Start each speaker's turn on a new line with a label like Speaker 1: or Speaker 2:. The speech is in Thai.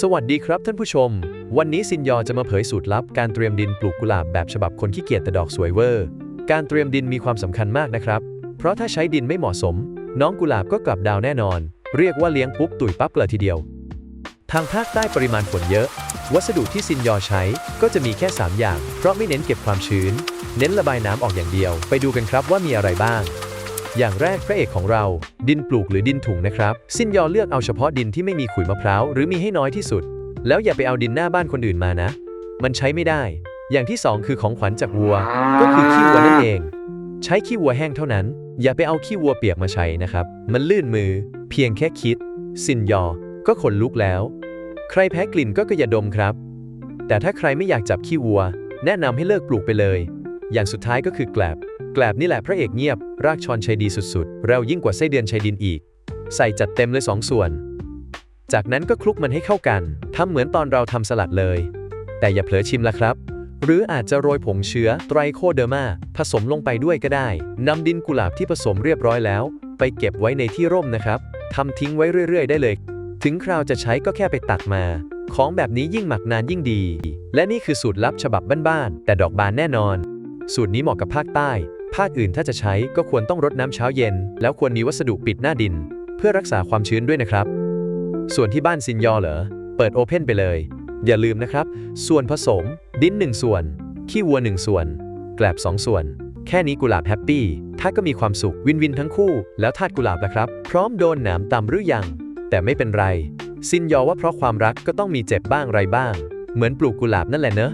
Speaker 1: สวัสดีครับท่านผู้ชม วันนี้ซินยอจะมาเผยสูตรลับการเตรียมดินปลูกกุหลาบแบบฉบับคนขี้เกียจแต่ดอกสวยเวอร์ การเตรียมดินมีความสำคัญมากนะครับ เพราะถ้าใช้ดินไม่เหมาะสม น้องกุหลาบก็กลับดาวแน่นอน เรียกว่าเลี้ยงปุ๊บตุ๋ยปั๊บเลยทีเดียว ทางภาคใต้ปริมาณฝนเยอะ วัสดุที่ซินยอใช้ก็จะมีแค่ 3 อย่าง เพราะไม่เน้นเก็บความชื้น เน้นระบายน้ำออกอย่างเดียว ไปดูกันครับว่ามีอะไรบ้าง อย่างแรกพระเอกของเรา ดินปลูกหรือดินถุงนะครับ ซินยอเลือกเอาเฉพาะดินที่ไม่มีขุยมะพร้าวหรือมีให้น้อยที่สุด แล้วอย่าไปเอาดินหน้าบ้านคนอื่นมานะ มันใช้ไม่ได้ อย่างที่สองคือของขวัญจากวัว ก็คือขี้วัวนั่นเอง ใช้ขี้วัวแห้งเท่านั้น อย่าไปเอาขี้วัวเปียกมาใช้นะครับ มันลื่นมือ เพียงแค่คิด ซินยอ ก็ขนลุกแล้ว ใครแพ้กลิ่นก็อย่าดมครับ แต่ถ้าใครไม่อยากจับขี้วัว แนะนำให้เลิกปลูกไปเลย อย่างสุดท้ายก็คือแกลบ แกลบนี่แหละพระเอกเงียบ รากชอนชัยดีสุดๆ เรายิ่งกว่าไส้เดือนชัยดินอีก ใส่จัดเต็มเลยสองส่วน จากนั้นก็คลุกมันให้เข้ากันทำเหมือนตอนเราทำสลัดเลย แต่อย่าเผลอชิมละครับ หรืออาจจะโรยผงเชื้อไตรโคเดอร์มา ผสมลงไปด้วยก็ได้นำดินกุหลาบที่ผสมเรียบร้อยแล้ว ไปเก็บไว้ในที่ร่มนะครับทำทิ้งไว้เรื่อยๆ ได้เลย ถึงคราวจะใช้ก็แค่ไปตักมา ของแบบนี้ยิ่งหมักนานยิ่งดี และนี่คือสูตรลับฉบับบ้านๆแต่ดอกบานแน่นอน สูตรนี้เหมาะกับภาคใต้ ภาคอื่นถ้าจะใช้ก็ควรต้องรดน้ำเช้าเย็น แล้วควรมีวัสดุปิดหน้าดิน เพื่อรักษาความชื้นด้วยนะครับ ส่วนที่บ้านซินยอเหรอ เปิดโอเพนไปเลย อย่าลืมนะครับ ส่วนผสม ดิน 1 ส่วน ขี้วัว 1 ส่วน แกลบ 2 ส่วน แค่นี้กุหลาบแฮปปี้ถ้าก็มีความสุขวินวินทั้งคู่ แล้วทาดกุหลาบล่ะครับ พร้อมโดนหนามตำหรือยัง แต่ไม่เป็นไร ซินยอว่าเพราะความรักก็ต้องมีเจ็บบ้างไรบ้าง เหมือนปลูกกุหลาบนั่นแหละเนอะ